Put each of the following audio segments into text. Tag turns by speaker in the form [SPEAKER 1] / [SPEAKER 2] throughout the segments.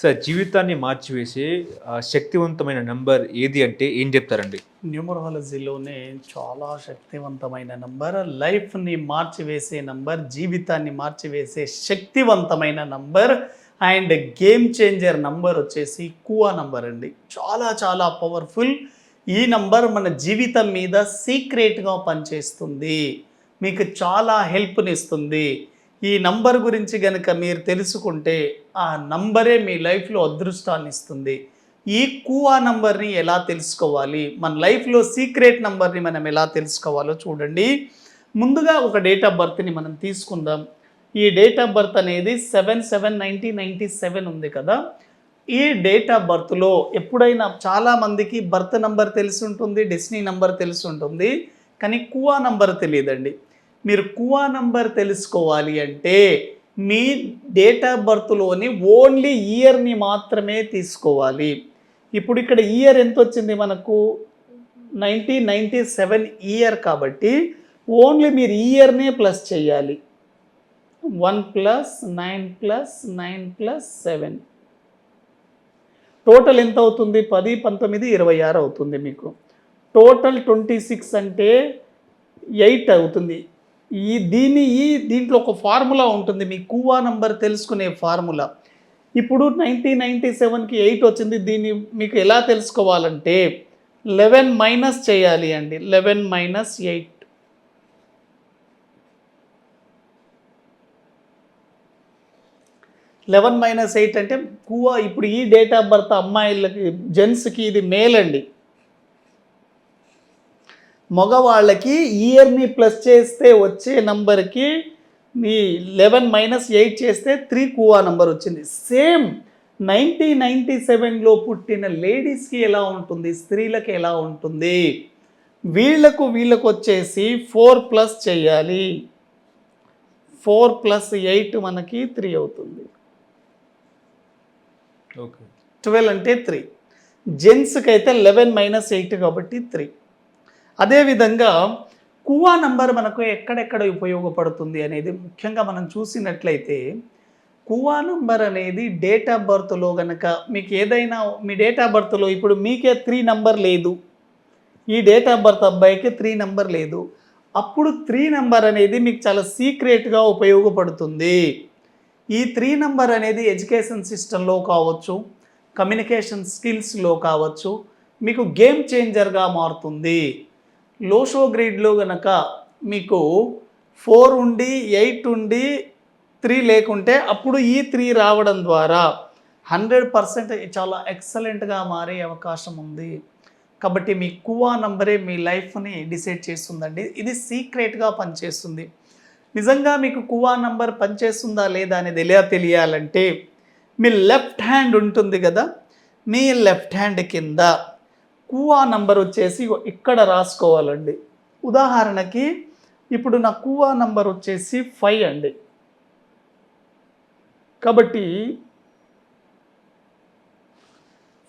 [SPEAKER 1] Sir జీవితాన్ని మార్చివేసే శక్తివంతమైన నంబర్ ఏది అంటే ఏం చెప్తారండి?
[SPEAKER 2] న్యూమరాలజీలోనే చాలా శక్తివంతమైన నంబర్ లైఫ్ని మార్చివేసే నంబర్ జీవితాన్ని మార్చివేసే శక్తివంతమైన number and game changer number వచ్చేసి కువా నంబర్ అండి. చాలా చాలా పవర్ఫుల్. ఈ నంబర్ మన జీవితం మీద సీక్రెట్గా పనిచేస్తుంది. మీకు చాలా హెల్ప్నిస్తుంది ఈ నంబర్ గురించి కనుక మీరు తెలుసుకుంటే ఆ నంబరే మీ లైఫ్లో అదృష్టాన్ని ఇస్తుంది. ఈ కూవా నంబర్ని ఎలా తెలుసుకోవాలి? మన లైఫ్లో సీక్రెట్ నంబర్ని మనం ఎలా తెలుసుకోవాలో చూడండి. ముందుగా ఒక డేట్ ఆఫ్ బర్త్ని మనం తీసుకుందాం. ఈ డేట్ ఆఫ్ బర్త్ అనేది seven seven nineteen ninety seven ఉంది కదా. ఈ డేట్ ఆఫ్ బర్త్లో ఎప్పుడైనా చాలామందికి బర్త్ నంబర్ తెలిసి ఉంటుంది డెస్నీ నంబర్ తెలిసి ఉంటుంది. కానీ కువా నంబర్ తెలియదండి. మీరు కువా నంబర్ తెలుసుకోవాలి అంటే మీ డేట్ ఆఫ్ బర్త్లోని ఓన్లీ ఇయర్ని మాత్రమే తీసుకోవాలి. ఇప్పుడు ఇక్కడ ఇయర్ ఎంత వచ్చింది మనకు? నైన్టీన్ నైంటీ సెవెన్ ఇయర్ కాబట్టి ఓన్లీ మీరు ఇయర్నే ప్లస్ చేయాలి. One plus nine plus nine plus seven. Total ఎంత అవుతుంది పది పంతొమ్మిది ఇరవై ఆరు అవుతుంది మీకు. టోటల్ ట్వంటీ సిక్స్ అంటే ఎయిట్ అవుతుంది. ఈ దీని ఈ దీంట్లో ఒక ఫార్ములా ఉంటుంది. మీ కూవా నంబర్ తెలుసుకునే ఫార్ములా. ఇప్పుడు నైన్టీన్ నైంటీ సెవెన్కి ఎయిట్ వచ్చింది. దీన్ని మీకు ఎలా తెలుసుకోవాలంటే లెవెన్ మైనస్ చేయాలి అండి. Eleven minus eight. Eleven minus eight అంటే కూవా ఇప్పుడు ఈ డేట్ ఆఫ్ బర్త్ అమ్మాయిలకి జెంట్స్కి ఇది మేల్ అండి మగవాళ్ళకి ఇయర్ని ప్లస్ చేస్తే వచ్చే నంబర్కి మీ లెవెన్ మైనస్ ఎయిట్ చేస్తే త్రీ కువా నంబర్ వచ్చింది. సేమ్ నైన్టీన్ నైంటీ సెవెన్లో పుట్టిన లేడీస్కి ఎలా ఉంటుంది? స్త్రీలకు ఎలా ఉంటుంది? వీళ్ళకు వీళ్ళకు వచ్చేసి ఫోర్ ప్లస్ చేయాలి. ఫోర్ ప్లస్ ఎయిట్ మనకి త్రీ అవుతుంది.
[SPEAKER 1] ఓకే.
[SPEAKER 2] ట్వెల్వ్ అంటే త్రీ. జెంట్స్కి అయితే లెవెన్ మైనస్ ఎయిట్ కాబట్టి త్రీ. అదేవిధంగా కువా నంబర్ మనకు ఎక్కడెక్కడ ఉపయోగపడుతుంది అనేది ముఖ్యంగా మనం చూసినట్లయితే కువా నంబర్ అనేది డేట్ ఆఫ్ బర్త్లో కనుక మీకు ఏదైనా మీ డేట్ ఆఫ్ బర్త్లో ఇప్పుడు మీకే త్రీ నంబర్ లేదు. ఈ డేట్ ఆఫ్ బర్త్ అబ్బాయికి త్రీ నంబర్ లేదు. అప్పుడు త్రీ నంబర్ అనేది మీకు చాలా సీక్రెట్గా ఉపయోగపడుతుంది. ఈ త్రీ నంబర్ అనేది ఎడ్యుకేషన్ సిస్టంలో కావచ్చు కమ్యూనికేషన్ స్కిల్స్లో కావచ్చు మీకు గేమ్ చేంజర్గా మారుతుంది. లోషో గ్రేడ్లో గనక మీకు ఫోర్ ఉండి ఎయిట్ ఉండి త్రీ లేకుంటే అప్పుడు ఈ త్రీ రావడం ద్వారా హండ్రెడ్ పర్సెంట్ చాలా ఎక్సలెంట్గా మారే అవకాశం ఉంది. కాబట్టి మీ కువా నంబరే మీ లైఫ్ని డిసైడ్ చేస్తుందండి. ఇది సీక్రెట్గా పనిచేస్తుంది. నిజంగా మీకు కువా నంబర్ పనిచేస్తుందా లేదా అనేది ఎలా తెలియాలంటే మీ లెఫ్ట్ హ్యాండ్ ఉంటుంది కదా? మీ లెఫ్ట్ హ్యాండ్ కింద కూవా నంబర్ వచ్చేసి ఇక్కడ రాసుకోవాలండి. ఉదాహరణకి ఇప్పుడు నా కూవా నంబర్ వచ్చేసి ఫైవ్ అండి. కాబట్టి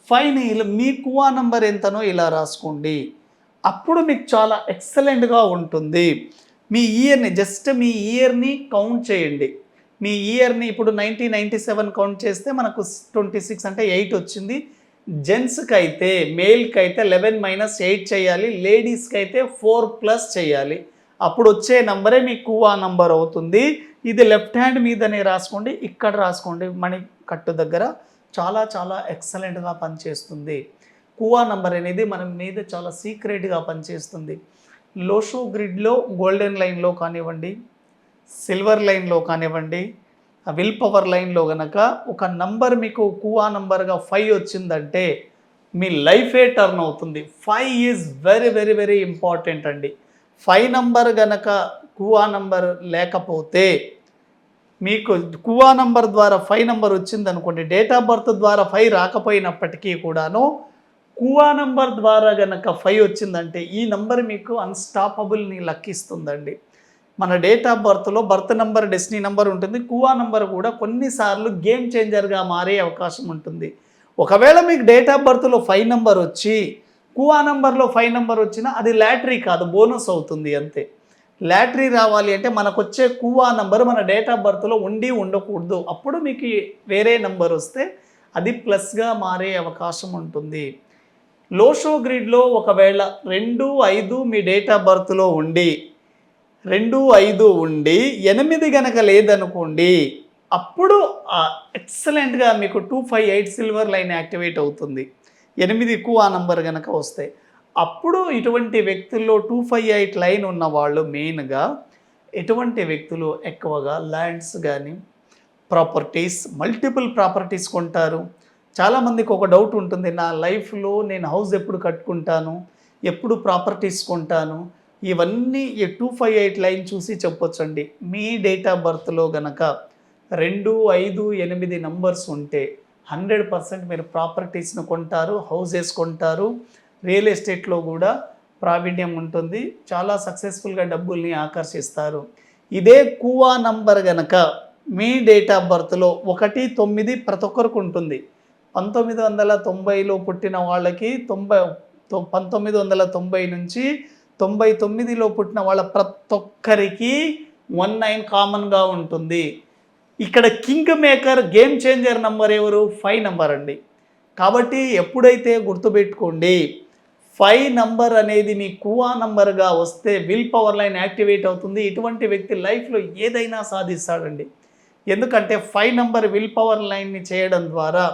[SPEAKER 2] ఫైవ్ని ఇలా మీ కువా నంబర్ ఎంతనో ఇలా రాసుకోండి. అప్పుడు మీకు చాలా ఎక్సలెంట్గా ఉంటుంది. మీ ఇయర్ని జస్ట్ మీ ఇయర్ని కౌంట్ చేయండి. మీ ఇయర్ని ఇప్పుడు నైన్టీన్ నైంటీ సెవెన్ కౌంట్ చేస్తే మనకు ట్వంటీ సిక్స్ అంటే ఎయిట్ వచ్చింది. జెంట్స్కి అయితే మేల్కి అయితే లెవెన్ మైనస్ ఎయిట్ చేయాలి లేడీస్కి అయితే ఫోర్ ప్లస్ చేయాలి. అప్పుడు వచ్చే నంబరే మీ కువా నంబర్ అవుతుంది. ఇది లెఫ్ట్ హ్యాండ్ మీదనే రాసుకోండి ఇక్కడ రాసుకోండి మణి కట్టు దగ్గర. చాలా చాలా ఎక్సలెంట్గా పనిచేస్తుంది. కువా నంబర్ అనేది మన మీద చాలా సీక్రెట్గా పనిచేస్తుంది. లోషో గ్రిడ్లో గోల్డెన్ లైన్లో కానివ్వండి సిల్వర్ లైన్లో కానివ్వండి విల్ పవర్ లైన్లో గనక ఒక నంబర్ మీకు కువా నంబర్గా ఫైవ్ వచ్చిందంటే మీ లైఫే టర్న్ అవుతుంది. Five is very very very important అండి. ఫైవ్ నంబర్ గనక కువా నంబర్ లేకపోతే మీకు కువా నంబర్ ద్వారా ఫైవ్ నంబర్ వచ్చింది అనుకోండి డేట్ ఆఫ్ బర్త్ ద్వారా ఫైవ్ రాకపోయినప్పటికీ కూడాను కువా నంబర్ ద్వారా గనక ఫైవ్ వచ్చిందంటే ఈ నంబర్ మీకు అన్స్టాపబుల్ని లక్కిస్తుందండి. మన డేట్ ఆఫ్ బర్త్లో బర్త్ నెంబర్ డెస్టినీ నెంబర్ ఉంటుంది. కువా నెంబర్ కూడా కొన్నిసార్లు గేమ్ చేంజర్గా మారే అవకాశం ఉంటుంది. ఒకవేళ మీకు డేట్ ఆఫ్ బర్త్లో ఫైవ్ నెంబర్ వచ్చి కువా నెంబర్లో ఫైవ్ నెంబర్ వచ్చినా అది లాటరీ కాదు బోనస్ అవుతుంది అంతే. లాటరీ రావాలి అంటే మనకు వచ్చే కువా నెంబర్ మన డేట్ ఆఫ్ బర్త్లో ఉండి ఉండకూడదు. అప్పుడు మీకు వేరే నెంబర్ వస్తే అది ప్లస్గా మారే అవకాశం ఉంటుంది. లోషో గ్రిడ్లో ఒకవేళ రెండు ఐదు మీ డేట్ ఆఫ్ బర్త్లో ఉండి రెండు ఐదు ఉండి ఎనిమిది గనక లేదనుకోండి అప్పుడు ఎక్సలెంట్గా మీకు two five eight silver line activate అవుతుంది. ఎనిమిది ఎక్కువ ఆ నంబర్ గనక వస్తే. అప్పుడు ఇటువంటి వ్యక్తుల్లో టూ ఫైవ్ ఎయిట్ లైన్ ఉన్న వాళ్ళు మెయిన్గా ఎటువంటి వ్యక్తులు ఎక్కువగా ల్యాండ్స్ కానీ ప్రాపర్టీస్ మల్టిపుల్ ప్రాపర్టీస్ కొంటారు. చాలామందికి ఒక డౌట్ ఉంటుంది నా లైఫ్లో నేను హౌస్ ఎప్పుడు కట్టుకుంటాను ఎప్పుడు ప్రాపర్టీస్ కొంటాను ఇవన్నీ ఈ టూ ఫైవ్ ఎయిట్ లైన్ చూసి చెప్పొచ్చండి. మీ డేట్ ఆఫ్ బర్త్లో గనక రెండు ఐదు ఎనిమిది నంబర్స్ ఉంటే హండ్రెడ్ పర్సెంట్ మీరు ప్రాపర్టీస్ను కొంటారు హౌసెస్ కొంటారు. రియల్ ఎస్టేట్లో కూడా ప్రావీణ్యం ఉంటుంది. చాలా సక్సెస్ఫుల్గా డబ్బుల్ని ఆకర్షిస్తారు. ఇదే కువా నంబర్ గనక మీ డేట్ ఆఫ్ బర్త్లో ఒకటి తొమ్మిది ప్రతి ఒక్కరికి ఉంటుంది. పంతొమ్మిది వందల తొంభైలో పుట్టిన వాళ్ళకి తొంభై పంతొమ్మిది వందల తొంభై నుంచి తొంభై తొమ్మిదిలో పుట్టిన వాళ్ళ ప్రతి ఒక్కరికి వన్ నైన్ కామన్గా ఉంటుంది. ఇక్కడ king maker game changer number ఎవరు? ఫైవ్ నంబర్ అండి. కాబట్టి ఎప్పుడైతే గుర్తుపెట్టుకోండి ఫైవ్ నంబర్ అనేది మీ కువా నంబర్గా వస్తే విల్ పవర్ లైన్ యాక్టివేట్ అవుతుంది. ఇటువంటి వ్యక్తి లైఫ్లో ఏదైనా సాధిస్తాడండి. ఎందుకంటే ఫైవ్ నంబర్ విల్ పవర్ లైన్ని చేయడం ద్వారా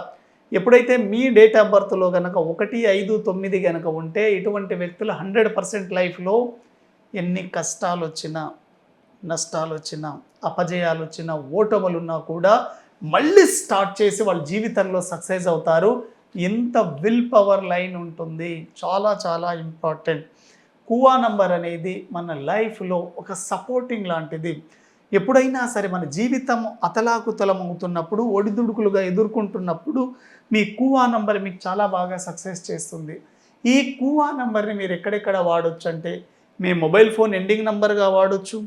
[SPEAKER 2] ఎప్పుడైతే మీ డేట్ ఆఫ్ బర్త్లో కనుక ఒకటి ఐదు తొమ్మిది కనుక ఉంటే ఇటువంటి వ్యక్తులు హండ్రెడ్ పర్సెంట్ లైఫ్లో ఎన్ని కష్టాలు వచ్చినా నష్టాలు వచ్చినా అపజయాలు వచ్చినా ఓటములున్నా కూడా మళ్ళీ స్టార్ట్ చేసి వాళ్ళ జీవితంలో సక్సెస్ అవుతారు. ఎంత విల్ పవర్ లైన్ ఉంటుంది. చాలా చాలా ఇంపార్టెంట్. కువా నంబర్ అనేది మన లైఫ్లో ఒక సపోర్టింగ్ లాంటిది. ఎప్పుడైనా సరే మన జీవితం అతలాకుతలం అవుతున్నప్పుడు ఒడిదుడుకులుగా ఎదుర్కొంటున్నప్పుడు మీ కూవా నంబర్ మీకు చాలా బాగా సక్సెస్ చేస్తుంది. ఈ కూవా నంబర్ని మీరు ఎక్కడెక్కడ వాడొచ్చు అంటే మీ మొబైల్ ఫోన్ ఎండింగ్ నంబర్గా వాడొచ్చు.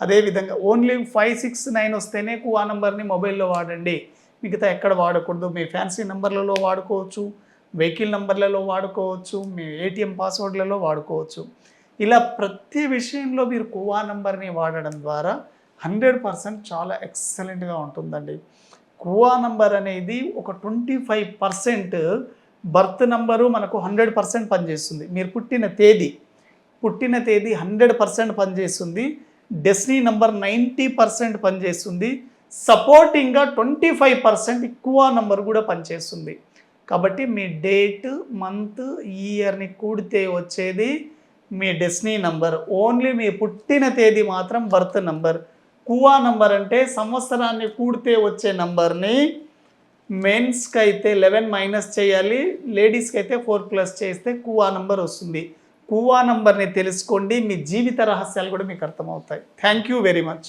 [SPEAKER 2] అదేవిధంగా ఓన్లీ ఫైవ్ సిక్స్ నైన్ వస్తేనే కూవా నంబర్ని మొబైల్లో వాడండి. మిగతా ఎక్కడ వాడకూడదు. మీ ఫ్యాన్సీ నంబర్లలో వాడుకోవచ్చు. వెహికల్ నంబర్లలో వాడుకోవచ్చు. మీ ఏటీఎం పాస్వర్డ్లలో వాడుకోవచ్చు. ఇలా ప్రతి విషయంలో మీరు కువా నంబర్ని వాడడం ద్వారా హండ్రెడ్ పర్సెంట్ చాలా ఎక్సలెంట్గా ఉంటుందండి. కువా నంబర్ అనేది ఒక twenty five percent birth number మనకు హండ్రెడ్ పర్సెంట్ పనిచేస్తుంది. మీరు పుట్టిన తేదీ పుట్టిన తేదీ హండ్రెడ్ పర్సెంట్ పనిచేస్తుంది. డెస్నీ నంబర్ నైంటీ పర్సెంట్ పనిచేస్తుంది. సపోర్టింగ్గా ట్వంటీ ఫైవ్ పర్సెంట్ ఎక్కువ నంబర్ కూడా పనిచేస్తుంది. కాబట్టి మీ డేట్ మంత్ ఇయర్ని కూడితే వచ్చేది మీ డెస్నీ నంబర్. ఓన్లీ మీ పుట్టిన తేదీ మాత్రం బర్త్ నంబర్. కువా నంబర్ అంటే సంవత్సరాన్ని కూడితే వచ్చే నంబర్ని మెన్స్కి అయితే లెవెన్ మైనస్ చేయాలి లేడీస్కి అయితే ఫోర్ ప్లస్ చేస్తే కువా నంబర్ వస్తుంది. కువా నంబర్ని తెలుసుకోండి మీ జీవిత రహస్యాలు కూడా మీకు అర్థమవుతాయి. Thank you very much.